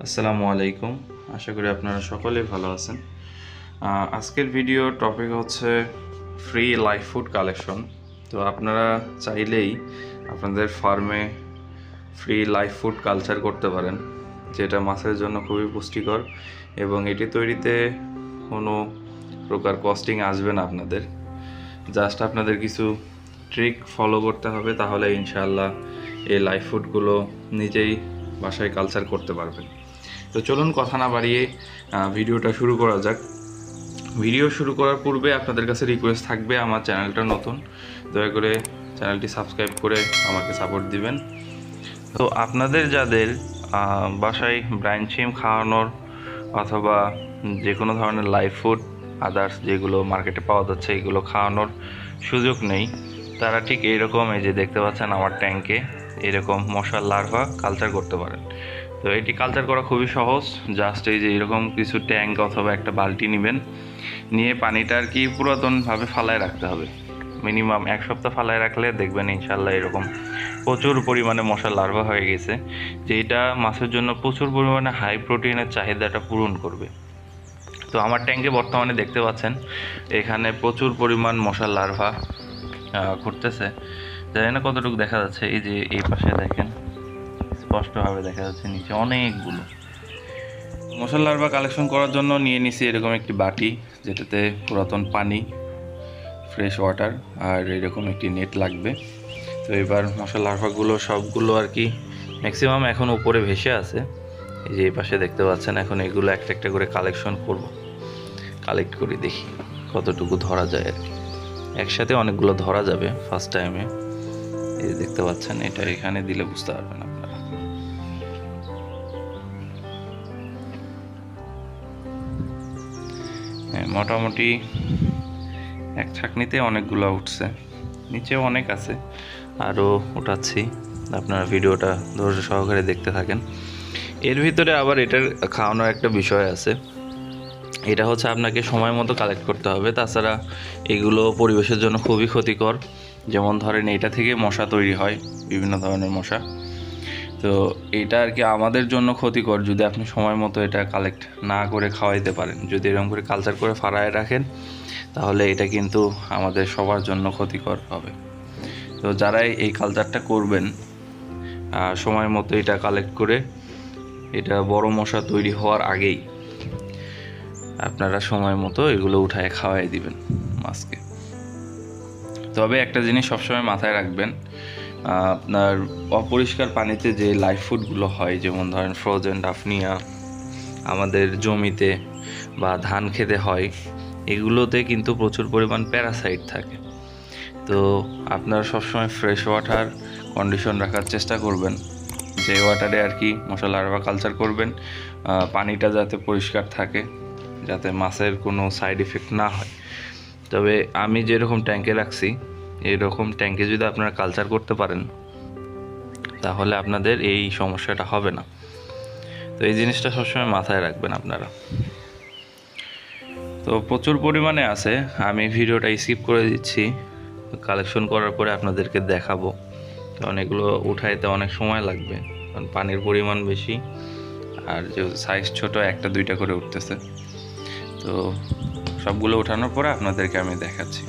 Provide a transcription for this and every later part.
আসসালামু আলাইকুম। আশা করি আপনারা সকলেই ভালো আছেন। আজকের ভিডিও টপিক হচ্ছে ফ্রি লাইফ ফুড কালেকশন তো আপনারা চাইলেই আপনাদের ফার্মে ফ্রি লাইফ ফুড কালচার করতে পারেন, যেটা মাছের জন্য খুবই পুষ্টিকর এবং এটি তৈরিতে কোনো প্রকার কস্টিং আসবে না আপনাদের। জাস্ট আপনাদের কিছু ট্রিক ফলো করতে হবে, তাহলে ইনশাল্লাহ এই লাইফ ফুডগুলো নিজেই বাসায় কালচার করতে পারবেন। তো চলুন কথা না বাড়িয়ে ভিডিওটা শুরু করা যাক। ভিডিও শুরু করার পূর্বে আপনাদের কাছে রিকোয়েস্ট থাকবে আমার চ্যানেলটা নতুন। দয়া করে চ্যানেলটি সাবস্ক্রাইব করে আমাকে সাপোর্ট দিবেন। তো আপনাদের যাদের বাসায় ব্রাইন চিম খাওয়ানোর অথবা যে কোনো ধরনের লাইফ ফুড আদার্স যেগুলো মার্কেটে পাওয়া যাচ্ছে এগুলো খাওয়ানোর সুযোগ নেই, তারা ঠিক এইরকম এই যে দেখতে পাচ্ছেন আমার ট্যাঙ্কে এরকম মশার লার্ভা কালচার করতে পারেন। তো এটি কালচার করা খুবই সহজ। জাস্ট এই যে এরকম কিছু ট্যাঙ্ক অথবা একটা বালতি নেবেন। নিয়ে পানিটা আর কি পুরাতনভাবে ফালায় রাখতে হবে। মিনিমাম এক সপ্তাহ ফালায় রাখলে দেখবেন ইনশাল্লাহ এরকম প্রচুর পরিমাণে মশার লার্ভা হয়ে গেছে। যেটা মাছের জন্য প্রচুর পরিমাণে হাই প্রোটিনের চাহিদাটা পূরণ করবে। তো আমার ট্যাঙ্কে বর্তমানে দেখতে পাচ্ছেন, এখানে প্রচুর পরিমাণ মশার লার্ভা ঘুরতেছে। জানি না কতটুকু দেখা যাচ্ছে। এই যে এই পাশে দেখেন। স্পষ্টভাবে দেখা যাচ্ছে নিচে অনেকগুলো। মশার লার্ভা কালেকশন করার জন্য নিয়ে নিছি এরকম একটি বাটি, যেটাতে পুরাতন পানি ফ্রেশ ওয়াটার আর এরকম একটি নেট লাগবে। তো এবার মশার লার্ভাগুলো সবগুলো আর কি ম্যাক্সিমাম এখন উপরে ভেসে আছে। এই যে এই পাশে দেখতে পাচ্ছেন, এখন এগুলো একটা একটা করে কালেকশন করব। কালেক্ট করি, দেখি কতটুকু ধরা যায় আর কি। একসাথে অনেকগুলো ধরা যাবে ফার্স্ট টাইমে এই দেখতে পাচ্ছেন, এটা এখানে দিলে বুঝতে পারবেন মোটামুটি এক ছাকনিতে অনেকগুলো উঠছে। নিচেও অনেক আছে। আরও উঠাচ্ছি। আপনারা ভিডিওটা ধৈর্য সহকারে দেখতে থাকেন। এর ভিতরে আবার এটার খাওয়ানোর একটা বিষয় আছে। এটা হচ্ছে আপনাকে সময় মতো কালেক্ট করতে হবে। তাছাড়া এগুলো পরিবেশের জন্য খুবই ক্ষতিকর। যেমন ধরেন এটা থেকে মশা তৈরি হয়। বিভিন্ন ধরনের মশা। তো এটা আর কি আমাদের জন্য ক্ষতিকর যদি আপনি সময় মতো এটা কালেক্ট না করে খাওয়াইতে পারেন। যদি এরকম করে কালচার করে ফাড়ায় রাখেন, তাহলে এটা কিন্তু আমাদের সবার জন্য ক্ষতিকর হবে। তো যারাই এই কালচারটা করবেন সময় মতো এটা কালেক্ট করে, এটা বড় মশা তৈরি হওয়ার আগেই আপনারা সময় মতো এগুলো উঠায় খাওয়াই দিবেন মাছকে তবে একটা জিনিস সবসময় মাথায় রাখবেন আপনার অপরিষ্কার পানিতে যে লাইফ ফুডগুলো হয়, যেমন ধরেন ফ্রোজেন ডাফনিয়া, আমাদের জমিতে বা ধান খেতে হয়, এগুলোতে কিন্তু প্রচুর পরিমাণ প্যারাসাইট থাকে। তো আপনারা সবসময় ফ্রেশ ওয়াটার কন্ডিশন রাখার চেষ্টা করবেন। যে ওয়াটারে আর কি মশলা লার্ভা কালচার করবেন পানিটা যাতে পরিষ্কার থাকে, যাতে মাছের কোনো সাইড এফেক্ট না হয়। তবে আমি যেরকম ট্যাঙ্কে রাখছি এরকম ট্যাঙ্কে যদি আপনারা কালচার করতে পারেন, তাহলে আপনাদের এই সমস্যাটা হবে না। তো এই জিনিসটা সবসময় মাথায় রাখবেন আপনারা। তো প্রচুর পরিমাণে আছে, আমি ভিডিওটা স্কিপ করে দিচ্ছি। কালেকশন করার পরে আপনাদেরকে দেখাবো। কারণ এগুলো উঠাইতে অনেক সময় লাগবে, কারণ পানির পরিমাণ বেশি, আর যে সাইজ ছোট, একটা দুইটা করে উঠতেছে। তো সবগুলো ওঠানোর পরে আপনাদেরকে আমি দেখাচ্ছি।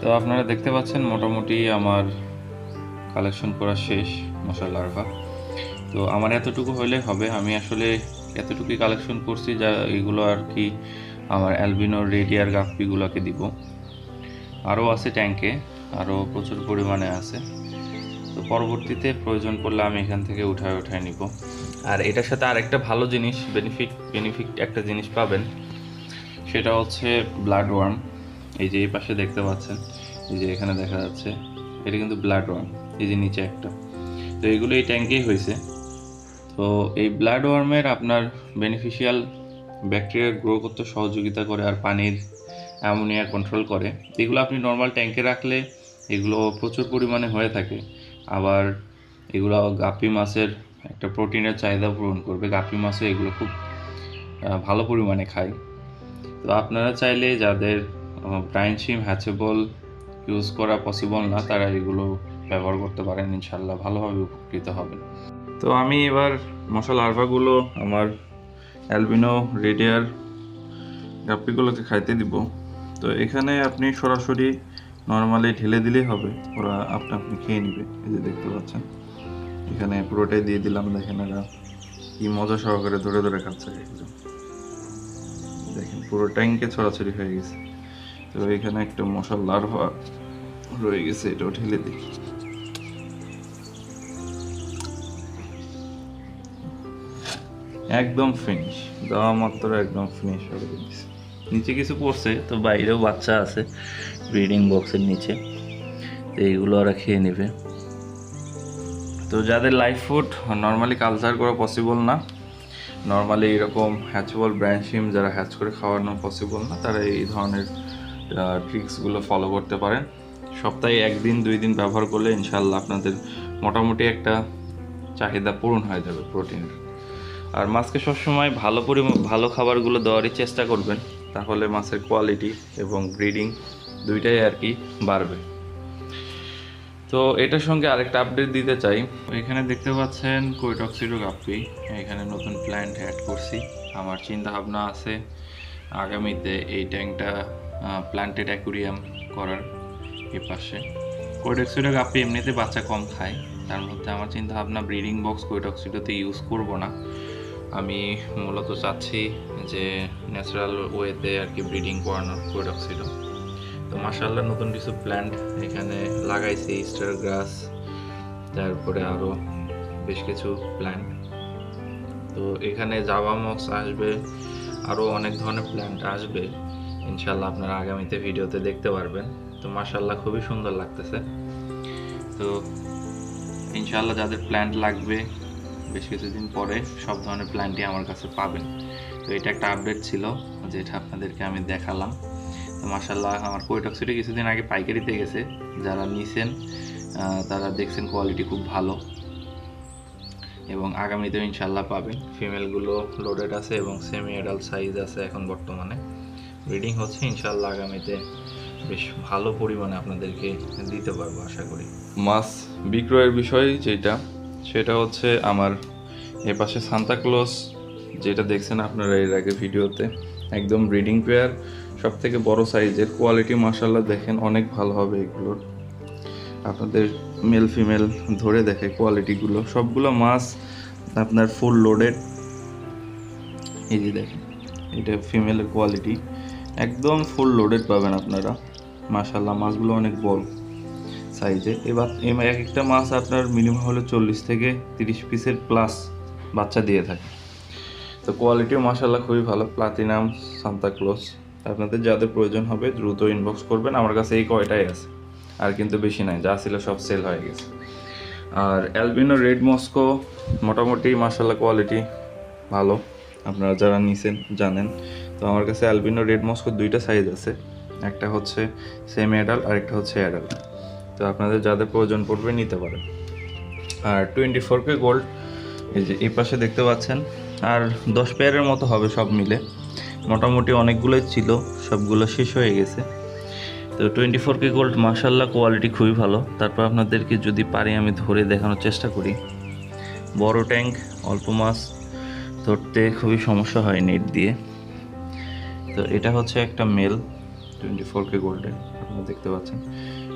তো আপনারা দেখতে পাচ্ছেন মোটামুটি আমার কালেকশন করা শেষ মশার লার্ভা তো আমার এতটুকু হলে হবে। আমি আসলে এতটুকুই কালেকশন করছি যা এগুলো আর কি আমার অ্যালবিনোর রেডিয়ার গাপ্পিগুলোকে দিব। আরও আছে ট্যাঙ্কে আরও প্রচুর পরিমাণে আছে। তো পরবর্তীতে প্রয়োজন পড়লে আমি এখান থেকে উঠায় উঠায় নিব। আর এটার সাথে আরেকটা ভালো জিনিস বেনিফিট বেনিফিট একটা জিনিস পাবেন। সেটা হচ্ছে ব্লাড ওয়ার্ম এই যে এই পাশে দেখতে পাচ্ছেন, এই যে এখানে দেখা যাচ্ছে, এটা কিন্তু ব্লাড ওয়ার্ম এই যে নিচে একটা। তো এগুলো এই ট্যাঙ্কেই হয়েছে। তো এই ব্লাড ওয়ার্মের আপনার বেনিফিশিয়াল ব্যাকটেরিয়া গ্রো করতে সহযোগিতা করে আর পানির অ্যামোনিয়া কন্ট্রোল করে। এগুলো আপনি নর্মাল ট্যাঙ্কে রাখলে এগুলো প্রচুর পরিমাণে হয়ে থাকে। আবার এগুলো গাপি মাছের একটা প্রোটিনের চাহিদা পূরণ করবে। গাপি মাছও এগুলো খুব ভালো পরিমাণে খায়। তো আপনারা চাইলে যাদের ব্রাইন সিম হ্যাচেবল ইউজ করা পসিবল না, তারা এগুলো ব্যবহার করতে পারেন ইনশাল্লাহ ভালোভাবে উপকৃত হবেন। তো আমি এবার মশলা আরভাগুলো আমার অ্যালবিনো রেডিয়ার গাপ্পিগুলোকে খাইতে দিব। তো এখানে আপনি সরাসরি নর্মালি ঢেলে দিলেই হবে, ওরা আপনা আপনি খেয়ে নেবে, এই যে দেখতে পাচ্ছেন। এখানে পুরোটাই দিয়ে দিলাম, দেখেন এরা কি মজা সহকারে ধরে ধরে খাচ্ছে। দেখেন পুরো ট্যাঙ্কে ছড়াছড়ি হয়ে গেছে। তো এখানে একটা মশার লার্ভা রয়ে গেছে, এটাও ঢেলে দিই একদম ফিনিশ দেওয়া মাত্র একদম ফিনিশ দিচ্ছে নিচে কিছু পড়ছে, তো বাইরেও বাচ্চা আছে ব্রিডিং বক্সের নিচে। তো এইগুলো ওরা খেয়ে নেবে। তো যাদের লাইফ ফুড নর্মালি কালচার করা পসিবল না। নর্মালি এরকম হ্যাচবল ব্র্যান্ড সিম যারা হ্যাচ করে খাওয়ানো পসিবল না, তারা এই ধরনের ট্রিক্সগুলো ফলো করতে পারেন। সপ্তাহে একদিন দুই দিন ব্যবহার করলে ইনশাল্লাহ আপনাদের মোটামুটি একটা চাহিদা পূরণ হয়ে যাবে প্রোটিনের আর মাছকে সবসময় ভালো পরিমাণ, ভালো খাবারগুলো দেওয়ারই চেষ্টা করবেন। তাহলে মাছের কোয়ালিটি এবং ব্রিডিং দুইটাই আর কি বাড়বে। তো এটার সঙ্গে আরেকটা আপডেট দিতে চাই। এখানে দেখতে পাচ্ছেন কৈটক্সিডো গাপ্পি এখানে নতুন প্ল্যান্ট অ্যাড করছি। আমার চিন্তা ভাবনা আছে। আগামীতে এই ট্যাঙ্কটা প্ল্যান্টেড অ্যাকুরিয়াম করার এ পাশে। কৈটক্সিডো গাপ্পি এমনিতে বাচ্চা কম খায়, তার মধ্যে আমার চিন্তা ভাবনা ব্রিডিং বক্স কৈটক্সিডোতে ইউজ করব না। আমি মূলত চাচ্ছি যে ন্যাচারাল ওয়েতে আর কি ব্রিডিং করানোর কৈটক্সিডো তো মাসাল্লাহ নতুন কিছু প্ল্যান্ট এখানে লাগাইছি স্টার গ্রাস তারপরে আরও বেশ কিছু প্ল্যান্ট তো এখানে জাভা মক্স আসবে আরও অনেক ধরনের প্ল্যান্ট আসবে। ইনশাল্লাহ আপনারা আগামীতে ভিডিওতে দেখতে পারবেন। তো মাসাল্লাহ খুবই সুন্দর লাগতেছে। তো ইনশাল্লাহ যাদের প্ল্যান্ট লাগবে বেশ কিছুদিন পরে সব ধরনের প্ল্যান্টই আমার কাছে পাবেন। তো এটা একটা আপডেট ছিল, যেটা আপনাদেরকে আমি দেখালাম। তো মাসাল্লাহ আমার কোয়েটক্সিটি কিছুদিন আগে পাইকারিতে গেছে। যারা নিছেন তারা দেখছেন কোয়ালিটি খুব ভালো। এবং আগামীতেও ইনশাল্লাহ পাবেন। ফিমেলগুলো লোডেড আছে এবং সেমি অ্যাডাল্ট সাইজ আছে এখন বর্তমানে। ব্রিডিং হচ্ছে ইনশাল্লাহ আগামীতে বেশ ভালো পরিমাণে আপনাদেরকে দিতে পারব, আশা করি। মাছ বিক্রয়ের বিষয় যেটা, সেটা হচ্ছে আমার এ এপাশে সান্তাক্লজ যেটা দেখছেন আপনারা এর আগে ভিডিওতে, একদম ব্রিডিং পেয়ার সব থেকে বড় সাইজের কোয়ালিটি মাসাল্লাহ দেখেন, অনেক ভালো হবে এগুলোর আপনাদের মেল ফিমেল ধরে দেখে কোয়ালিটিগুলো সবগুলো মাছ আপনার ফুল লোডেড এই যে দেখেন, এটা ফিমেলের কোয়ালিটি একদম ফুল লোডেড পাবেন আপনারা। মাশাল্লাহ মাছগুলো অনেক বড় সাইজে এবার এক একটা মাছ আপনার মিনিমাম হলো চল্লিশ থেকে তিরিশ পিসের প্লাস বাচ্চা দিয়ে থাকে। তো কোয়ালিটিও মাশাল্লাহ খুবই ভালো। প্লাটিনাম সান্তাক্লোজ আপনাদের যাদের প্রয়োজন হবে, দ্রুত ইনবক্স করবেন। আমার কাছে এই কয়টাই আছে। আর কিন্তু বেশি নাই, যা ছিল সব সেল হয়ে গেছে। আর অ্যালবিনো রেড মস্কো মোটামুটি মাশাল্লাহ কোয়ালিটি ভালো। আপনারা যারা নিছেন, জানেন। তো আমার কাছে অ্যালবিনো রেড মস্কো দুইটা সাইজ আছে। একটা হচ্ছে সেমি অ্যাডাল্ট আর একটা হচ্ছে অ্যাডাল্ট তো আপনাদের যাদের প্রয়োজন পড়বে নিতে পারেন। আর টোয়েন্টি ফোর কে গোল্ড এই যে এই পাশে দেখতে পাচ্ছেন, আর দশ পেয়ারের মতো হবে সব মিলে। মোটামুটি অনেকগুলোই ছিল, সবগুলো শেষ হয়ে গেছে। তো টোয়েন্টি ফোর কে গোল্ড মার্শাল্লাহ কোয়ালিটি খুবই ভালো। তারপর আপনাদেরকে যদি পারি, আমি ধরে দেখানোর চেষ্টা করি। বড় ট্যাঙ্ক অল্প মাছ ধরতে খুবই সমস্যা হয় নেট দিয়ে। তো এটা হচ্ছে একটা male twenty four K golden আপনারা দেখতে পাচ্ছেন।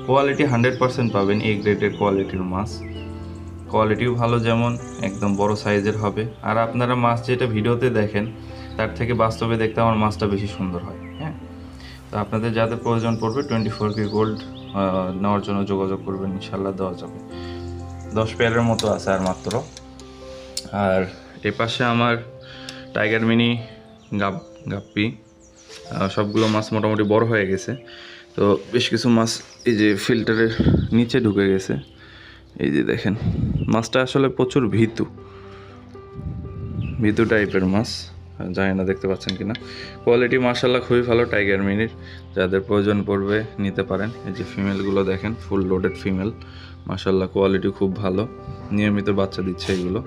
কোয়ালিটি হান্ড্রেড পার্সেন্ট পাবেন এই গ্রেডের কোয়ালিটির মাছ কোয়ালিটিও ভালো যেমন, একদম বড় সাইজের হবে। আর আপনারা মাছ যেটা ভিডিওতে দেখেন, তার থেকে বাস্তবে দেখতে আমার মাছটা বেশি সুন্দর হয় হ্যাঁ? তো আপনাদের যাদের প্রয়োজন পড়বে টোয়েন্টি ফোর কে গোল্ড নেওয়ার জন্য যোগাযোগ করবেন ইনশাল্লাহ দেওয়া যাবে। দশ পেয়ারের মতো আছে আর মাত্র। আর এ পাশে আমার টাইগার মিনি গাপ গাপ্পি সবগুলো মাছ মোটামুটি বড় হয়ে গেছে। তো বেশ কিছু মাছ এই যে ফিল্টারের নিচে ঢুকে গেছে। এই যে দেখেন, মাছটা আসলে প্রচুর ভিতু। ভিতু টাইপের মাছ, জানি না, দেখতে পাচ্ছেন কিনা। কোয়ালিটি মার্শাল্লাহ খুবই ভালো টাইগার মিনির যাদের প্রয়োজন পড়বে, নিতে পারেন। এই যে ফিমেলগুলো দেখেন ফুল লোডেড ফিমেল মার্শাল্লাহ কোয়ালিটি খুব ভালো। নিয়মিত বাচ্চা দিচ্ছে এগুলো।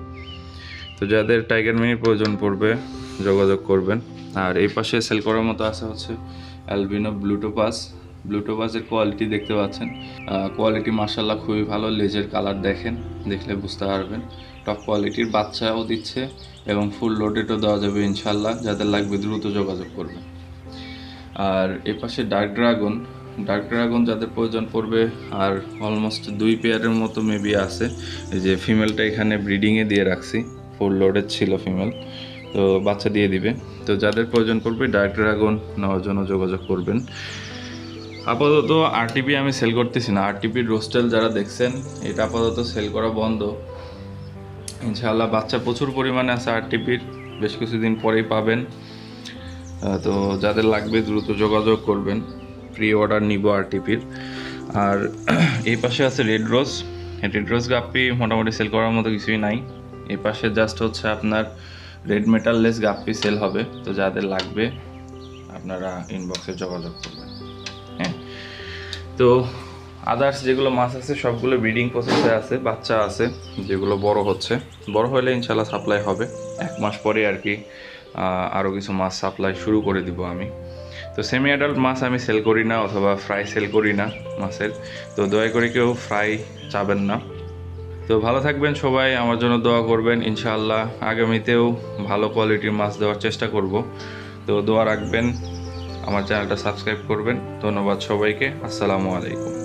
তো যাদের টাইগার মিনির প্রয়োজন পড়বে, যোগাযোগ করবেন। আর এই পাশে সেল করার মতো আছে হচ্ছে অ্যালবিনো ব্লুটোপাস ব্লুটোপাসের কোয়ালিটি দেখতে পাচ্ছেন। কোয়ালিটি মার্শাল্লাহ খুবই ভালো লেজের কালার দেখেন, দেখলে বুঝতে পারবেন। টপ কোয়ালিটির বাচ্চাও দিচ্ছে এবং ফুল লোডেডও দেওয়া যাবে ইনশাল্লাহ যাদের লাগবে দ্রুত যোগাযোগ করবে আর এ পাশে ডার্ক ড্রাগন ডার্ক ড্রাগন যাদের প্রয়োজন পড়বে, আর অলমোস্ট দুই পেয়ারের মতো মেবি আছে। যে ফিমেলটা এখানে ব্রিডিংয়ে দিয়ে রাখছি। ফুল লোডেড ছিল ফিমেল তো বাচ্চা দিয়ে দিবে। তো যাদের প্রয়োজন পড়বে ডার্ক ড্রাগন নেওয়ার জন্য যোগাযোগ করবেন। আপাতত আরটিপি আমি সেল করতেছি না। আরটিপির রোস্টেল যারা দেখছেন, এটা আপাতত সেল করা বন্ধ। ইনশাআল্লাহ বাচ্চা প্রচুর পরিমাণে আছে আরটিপির বেশ কিছুদিন পরেই পাবেন। তো যাদের লাগবে দ্রুত যোগাযোগ করবেন। প্রি অর্ডার নিব আরটিপির আর এই পাশে আছে রেড রোজ রেড রোজ গাপ্পি মোটামুটি সেল করার মতো কিছুই নাই। এই পাশে জাস্ট হচ্ছে আপনার রেড মেটাললেস গাপ্পি সেল হবে। তো যাদের লাগবে, আপনারা ইনবক্সে যোগাযোগ করবেন। হ্যাঁ। তো আদার্স যেগুলো মাছ আছে, সবগুলো ব্রিডিং প্রসেসে আছে, বাচ্চা আছে, যেগুলো বড় হচ্ছে। বড় হলে ইনশাল্লাহ সাপ্লাই হবে। এক মাস পরে আর কি আরও কিছু মাছ সাপ্লাই শুরু করে দিব আমি। তো সেমি অ্যাডাল্ট মাছ আমি সেল করি না, অথবা ফ্রাই সেল করি না মাছের তো দয়া করে কেউ ফ্রাই চাবেন না। তো ভালো থাকবেন সবাই, আমার জন্য দোয়া করবেন, ইনশাআল্লাহ আগামীতেও ভালো কোয়ালিটির মাছ দেওয়ার চেষ্টা করব। তো দোয়া রাখবেন, আমার চ্যানেলটা সাবস্ক্রাইব করবেন। ধন্যবাদ সবাইকে, আসসালামু আলাইকুম।